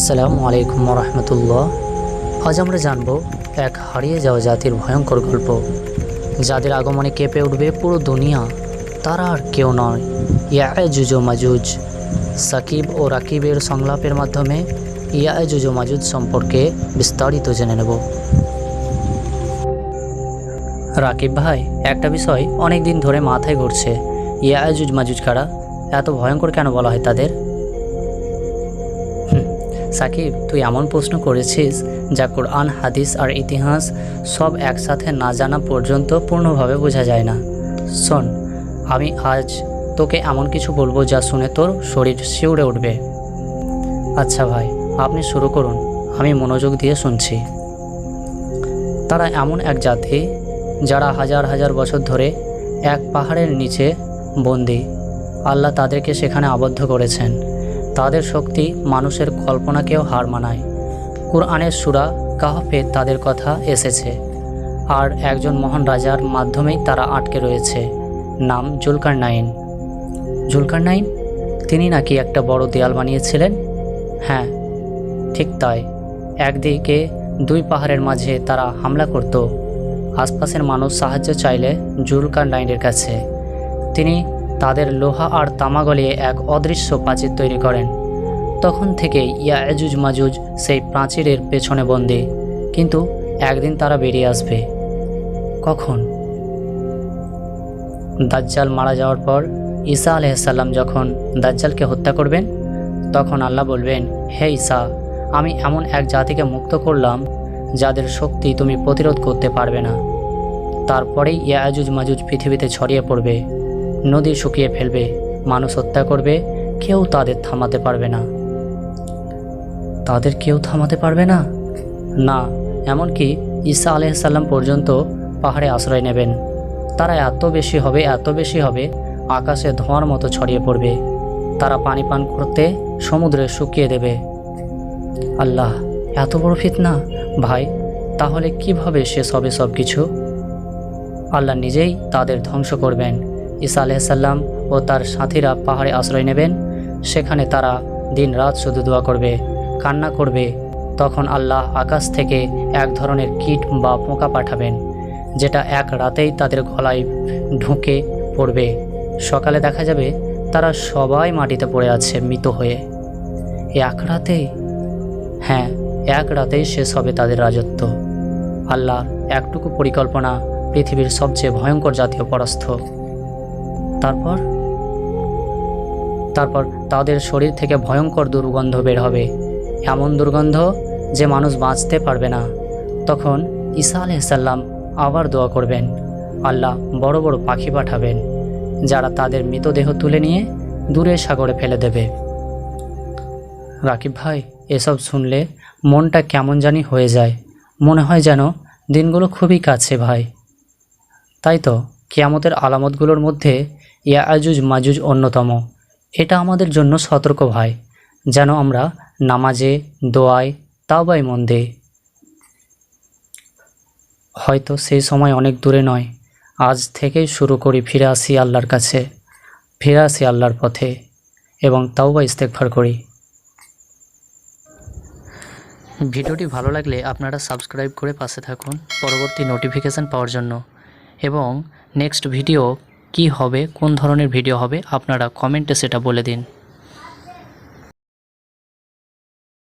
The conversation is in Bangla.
আসসালামু আলাইকুম রহমতুল্লাহ আজ আমরা জানব এক হারিয়ে যাওয়া জাতির ভয়ঙ্কর গল্প। যাদের আগমনে কেঁপে উঠবে পুরো দুনিয়া, তারা আর কেউ নয়। ইয়াজুজ মাজুজ। সাকিব ও রাকিবের সংলাপের মাধ্যমে ইয়াজুজ মাজুজ সম্পর্কে বিস্তারিত জেনে নেব। রাকিব ভাই, একটা বিষয় অনেক দিন ধরে মাথায় ঘুরছে। ইয়াজুজ মাজুজ কারা? এত ভয়ঙ্কর কেন বলা হয় তাদের? সাকিব, তুই এমন প্রশ্ন করেছিস যা কোরআন, হাদিস আর ইতিহাস সব একসাথে না জানা পর্যন্ত পূর্ণভাবে বোঝা যায় না। শোন, আমি আজ তোকে এমন কিছু বলব যা শুনে তোর শরীর শিউরে উঠবে। আচ্ছা ভাই, আপনি শুরু করুন, আমি মনোযোগ দিয়ে শুনছি। তারা এমন এক জাতি যারা হাজার হাজার বছর ধরে এক পাহাড়ের নিচে বন্দি। আল্লাহ তাদেরকে সেখানে আবদ্ধ করেছেন। তাদের শক্তি মানুষের কল্পনাকেও হার মানায়। কুরআনের সুরা কাহফে তাদের কথা এসেছে। আর একজন মহান রাজার মাধ্যমেই তারা আটকে রয়েছে। নাম জুলকার নাইন জুলকার নাইন তিনি নাকি একটা বড় দেয়াল বানিয়েছিলেন? হ্যাঁ ঠিক তাই। একদিকে দুই পাহাড়ের মাঝে তারা হামলা করত। আশপাশের মানুষ সাহায্য চাইলে জুলকার নাইনের কাছে। তিনি তাদের লোহা আর তামা গলিয়ে এক অদৃশ্য প্রাচীর তৈরি করেন। তখন থেকে ইয়াজুজ মাজুজ সেই প্রাচীরের পেছনে বন্দি। কিন্তু একদিন তারা বেরিয়ে আসবে। কখন? দাজ্জাল মারা যাওয়ার পর ঈসা আলহাম যখন দাজ্জালকে হত্যা করবেন, তখন আল্লাহ বলবেন, হে ঈসা, আমি এমন এক জাতিকে মুক্ত করলাম যাদের শক্তি তুমি প্রতিরোধ করতে পারবে না। তারপরেই ইয়াজুজ মাজুজ পৃথিবীতে ছড়িয়ে পড়বে। নদী শুকিয়ে ফেলবে, মানুষ হত্যা করবে, কেউ তাদের থামাতে পারবে না। তাদের কেউ থামাতে পারবে না? না, এমনকি ঈসা আলহাম পর্যন্ত পাহাড়ে আশ্রয় নেবেন। তারা এত বেশি হবে, এত বেশি হবে, আকাশে ধোঁয়ার মতো ছড়িয়ে পড়বে। তারা পানি পান করতে সমুদ্রে শুকিয়ে দেবে। আল্লাহ, এত বড় ফিতনা? ভাই, তাহলে কীভাবে শেষ হবে সব কিছু আল্লাহ নিজেই তাদের ধ্বংস করবেন। ঈসা আলাইসাল্লাম ও তার সাথীরা পাহাড়ে আশ্রয় নেবেন। সেখানে তারা দিন রাত শুধু দোয়া করবে, কান্না করবে। তখন আল্লাহ আকাশ থেকে এক ধরনের কীট বা পোকা পাঠাবেন, যেটা এক রাতেই তাদের গলায় ঢুকে পড়বে। সকালে দেখা যাবে তারা সবাই মাটিতে পড়ে আছে, মৃত হয়ে। এক রাতেই? হ্যাঁ এক রাতেই শেষ হবে তাদের রাজত্ব। আল্লাহ একটুকু পরিকল্পনা, পৃথিবীর সবচেয়ে ভয়ঙ্কর জাতীয় পরাস্থ তারপর? তারপর তাদের শরীর থেকে ভয়ঙ্কর দুর্গন্ধ বের হবে। এমন দুর্গন্ধ যে মানুষ বাঁচতে পারবে না। তখন ঈসা আলহিসাল্লাম আবার দোয়া করবেন, আল্লাহ বড় বড় পাখি পাঠাবেন, যারা তাদের মৃতদেহ তুলে নিয়ে দূরে সাগরে ফেলে দেবে। রাকিব ভাই, এসব শুনলে মনটা কেমন জানি হয়ে যায়। মনে হয় যেন দিনগুলো খুবই কাছে ভাই। তাই তো, কিয়ামতের আলামতগুলোর মধ্যে ইয়াজুজ মাজুজ অন্যতম। এটা আমাদের জন্য সতর্ক ভাই, যেন আমরা নামাজে, দোয়ায় তাওবাই মন দেই হয়তো সেই সময় অনেক দূরে নয়, আজ থেকেই শুরু করি ফিরে আসি আল্লাহর কাছে, ফিরে আসি আল্লাহর পথে, এবং তাওবা ইস্তেকভার করি। ভিডিওটি ভালো লাগলে আপনারা সাবস্ক্রাইব করে পাশে থাকুন, পরবর্তী নোটিফিকেশান পাওয়ার জন্য, এবং নেক্সট ভিডিও কি হবে কোন ধরনের ভিডিও হবে আপনারা কমেন্টে সেটা বলে দিন।